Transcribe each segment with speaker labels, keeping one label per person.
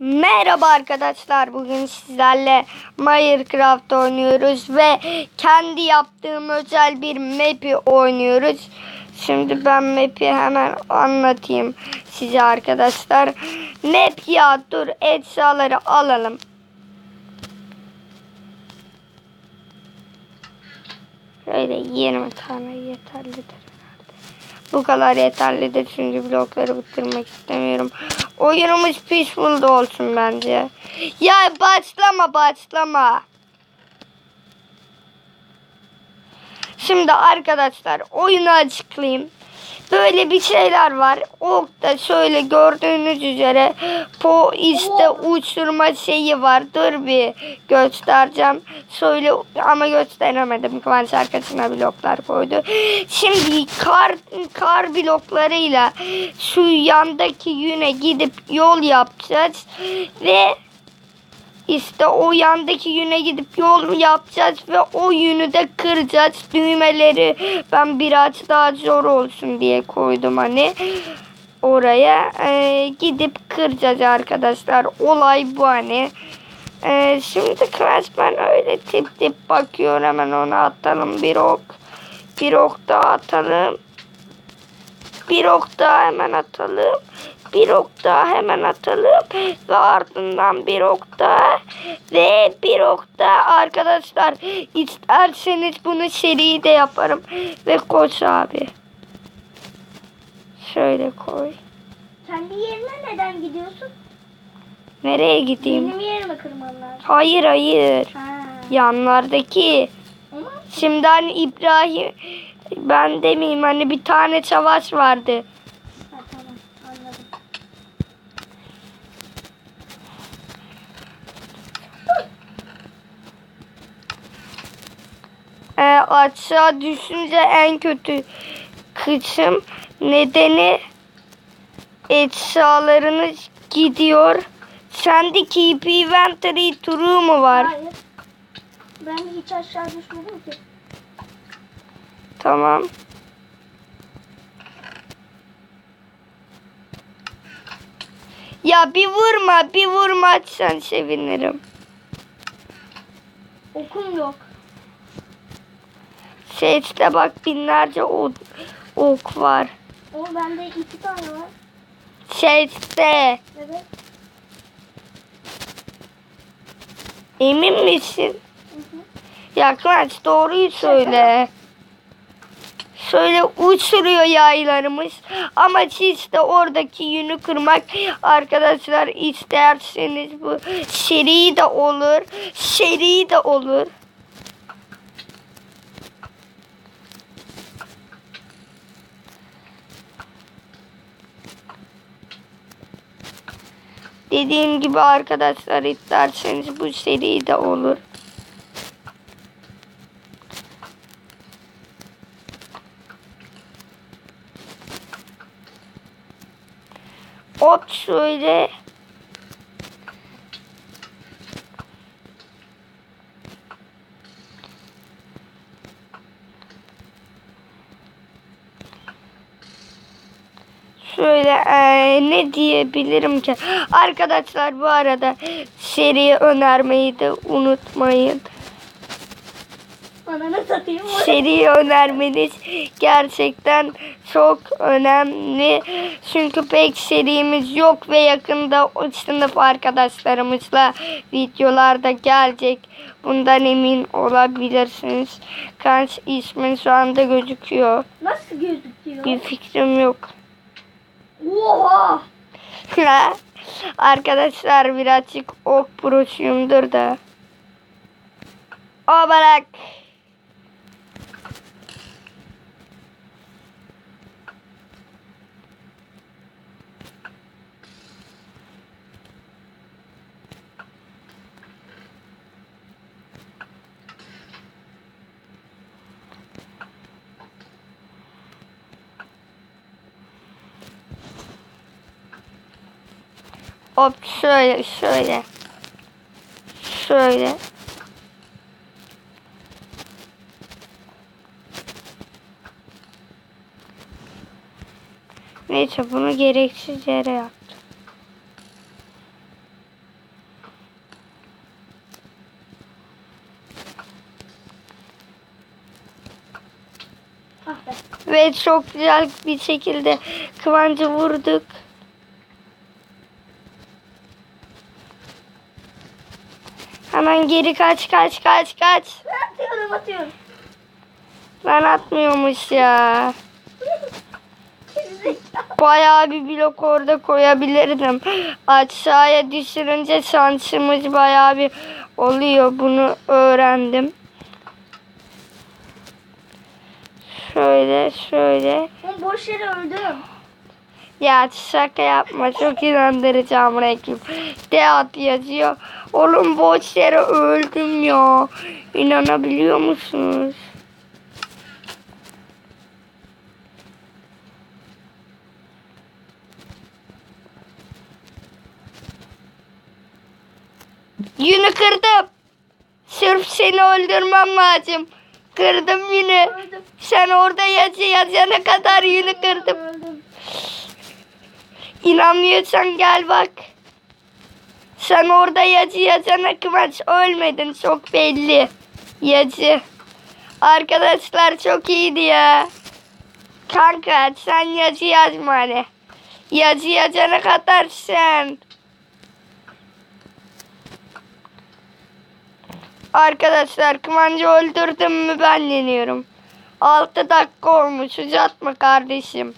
Speaker 1: Merhaba arkadaşlar. Bugün sizlerle Minecraft oynuyoruz ve kendi yaptığım özel bir map'i oynuyoruz. Şimdi ben map'i hemen anlatayım size arkadaşlar. Map ya dur eşyaları alalım. Şöyle 20 tane yeterlidir. Bu kadar yeterlidir çünkü blokları bitirmek istemiyorum. Oyunumuz peaceful'da olsun bence. Ya başlama başlama. Şimdi arkadaşlar oyunu açıklayayım. Böyle bir şeyler var. Okta şöyle gördüğünüz üzere po iste uçurma şeyi var. Dur bir göstereceğim. Şöyle ama gösteremedim. Kıvanç arkasına bloklar koydu. Şimdi kar kar bloklarıyla şu yandaki yüne gidip yol yapacağız ve işte o yandaki yüne gidip yol yapacağız ve o yünü de kıracağız. Düğmeleri ben biraz daha zor olsun diye koydum hani oraya. Ee, gidip kıracağız arkadaşlar. Olay bu hani. Ee, şimdi Kıvanç ben öyle tip tip bakıyor hemen ona atalım bir ok. Bir ok daha atalım. Bir ok daha hemen atalım. Bir ok daha hemen atalım. Ve ardından bir ok daha. Ve bir ok daha. Arkadaşlar isterseniz bunu seri de yaparım. Ve koş abi. Şöyle koy.
Speaker 2: Kendi yerine neden gidiyorsun?
Speaker 1: Nereye gideyim?
Speaker 2: Benim yerime kırman lazım.
Speaker 1: Hayır hayır.
Speaker 2: Ha.
Speaker 1: Yanlardaki.
Speaker 2: Ama
Speaker 1: Şimdi hani İbrahim ben demeyeyim hani bir tane savaş vardı.
Speaker 2: ha, tamam anladım.
Speaker 1: E, aşağı düşünce en kötü kısım nedeni eşyalarınız gidiyor. Sendeki keep inventory turu mu var?
Speaker 2: Hayır. Ben hiç aşağı düşmedim ki.
Speaker 1: Tamam. Ya bir vurma, bir vurma atsan sevinirim.
Speaker 2: Okum yok.
Speaker 1: Sesle bak binlerce ok, ok var.
Speaker 2: O bende iki tane var.
Speaker 1: Sesle.
Speaker 2: Evet.
Speaker 1: Emin misin?
Speaker 2: Hı hı.
Speaker 1: Ya Kıvanç doğruyu söyle. Şöyle uçuruyor yaylarımız. Ama siz de oradaki yünü kırmak arkadaşlar isterseniz bu seri de olur. Seri de olur. Dediğim gibi arkadaşlar isterseniz bu seri de olur. Hop şöyle. Şöyle eee, ne diyebilirim ki? Arkadaşlar bu arada seriyi önermeyi de unutmayın.
Speaker 2: Ananı satayım.
Speaker 1: Önermeniz gerçekten çok önemli. Çünkü pek serimiz yok ve yakında o sınıf arkadaşlarımızla videolarda gelecek. Bundan emin olabilirsiniz. Kaç ismin şu anda gözüküyor.
Speaker 2: Nasıl gözüküyor?
Speaker 1: Bir fikrim yok.
Speaker 2: Oha!
Speaker 1: Arkadaşlar birazcık ok prosuyumdur da. O bırak. Hop şöyle şöyle. Şöyle. Neyse bunu gereksiz yere yaptım. Ah Ve çok güzel bir şekilde kıvancı vurduk. Hemen geri kaç kaç kaç kaç.
Speaker 2: Atıyorum atıyorum.
Speaker 1: Ben atmıyormuş ya. Bayağı bir blok orada koyabilirdim. Aşağıya düşürünce şansımız bayağı bir oluyor. Bunu öğrendim. Şöyle şöyle.
Speaker 2: Boş yere öldüm.
Speaker 1: Ya şaka yapma çok inandırıcı amına ekip. Deat yazıyor. Oğlum boş yere öldüm ya. İnanabiliyor musunuz? Yünü kırdım. Sırf seni öldürmem lazım. Kırdım.
Speaker 2: Öldüm.
Speaker 1: Sen orada yazı yazana kadar yünü kırdım. İnanmıyorsan gel bak. Sen orada yazı yazana Kıvanç ölmedin çok belli. Yazı. Arkadaşlar çok iyiydi ya. Kanka sen yazı yazma hani. Yazı yazana kadar sen. Arkadaşlar Kıvancı öldürdüm mü ben yeniyorum. 6 dakika olmuş uzatma kardeşim.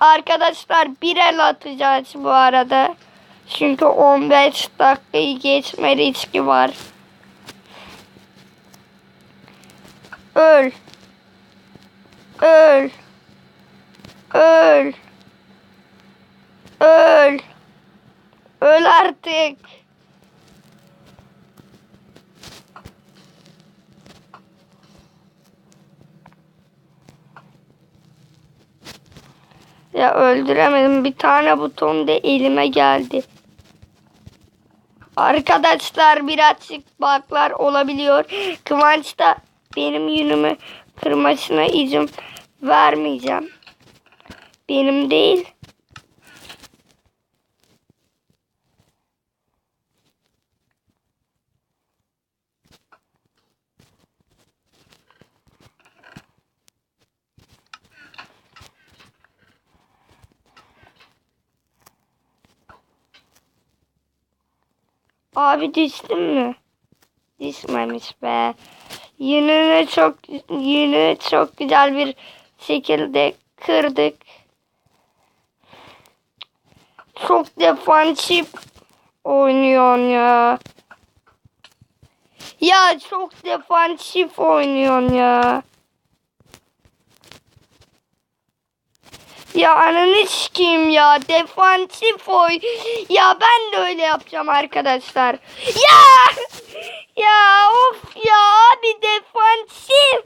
Speaker 1: Arkadaşlar bir el atacağız bu arada. Çünkü 15 dakikayı geçme riski var. Öl. Öl. Öl. Öl. Öl artık. Ya öldüremedim. Bir tane buton da elime geldi. Arkadaşlar birazcık baklar olabiliyor. Kıvanç da benim yünümü kırmasına izin vermeyeceğim. Benim değil. Abi düştün mü? Düşmemiş be. Yününü çok yünü çok güzel bir şekilde kırdık. Çok defansif oynuyorsun ya. Ya çok defansif oynuyorsun ya. Ya ananı sikeyim ya. Defansif oy. Ya ben de öyle yapacağım arkadaşlar. Ya! Ya of ya abi defansif.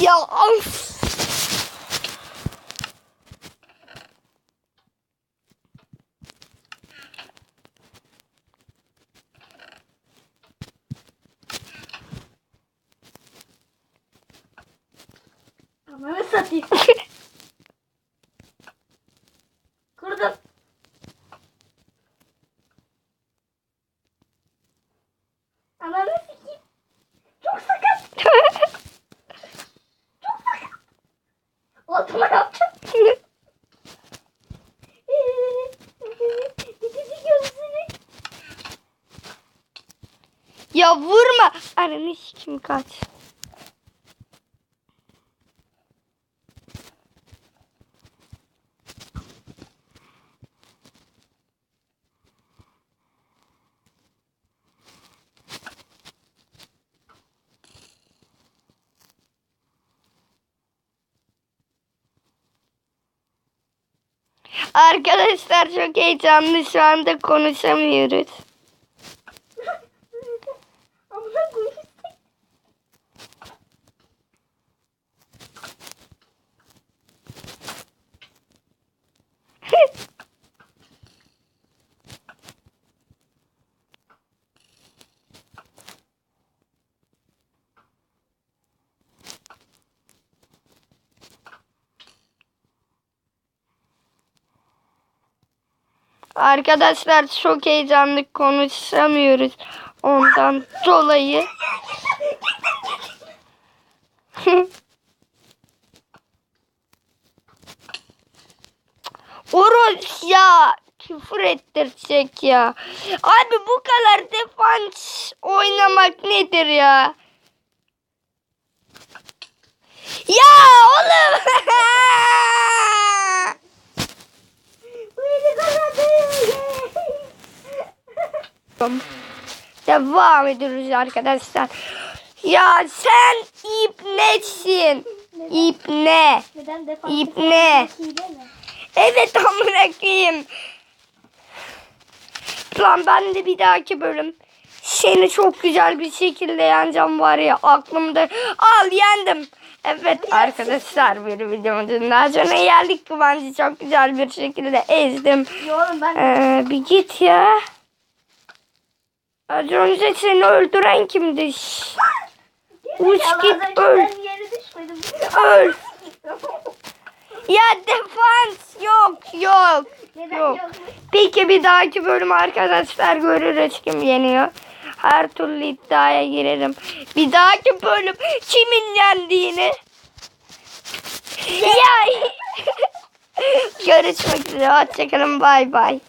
Speaker 1: Ya of.
Speaker 2: Ananı satayım. Kırdım. Ananı sikeyim. Çok sakat. Çok sakat. Altıma yaptım. İkinci gözünü.
Speaker 1: Ya vurma. Ananı sikeyim kaç. Arkadaşlar çok heyecanlı şu anda konuşamıyoruz. Arkadaşlar çok heyecanlı konuşamıyoruz. Ondan dolayı. Oruç ya. Küfür ettirecek ya. Abi bu kadar defans oynamak nedir ya? Ya oğlum. Devam ediyoruz arkadaşlar. Ya sen ipnesin. İpne.
Speaker 2: Neden defans?
Speaker 1: İbne.
Speaker 2: Hile mi?
Speaker 1: Evet amına koyayım. Lan ben de bir dahaki bölüm seni çok güzel bir şekilde yeneceğim var ya aklımda. Al yendim. Evet arkadaşlar bir videomuzun daha sonra geldik Kıvancı çok güzel bir şekilde ezdim.
Speaker 2: Yo ben
Speaker 1: Ee, bir git ya. Önce seni öldüren kimdi? Uç git, öl. Öl. Ya defans yok yok.
Speaker 2: Neden
Speaker 1: Yok.
Speaker 2: yok?
Speaker 1: Peki bir dahaki bölüm arkadaşlar görürüz kim yeniyor. Her türlü iddiaya girerim. Bir dahaki bölüm kimin yendiğini. ya. Görüşmek üzere. Hoşçakalın. Bay bay.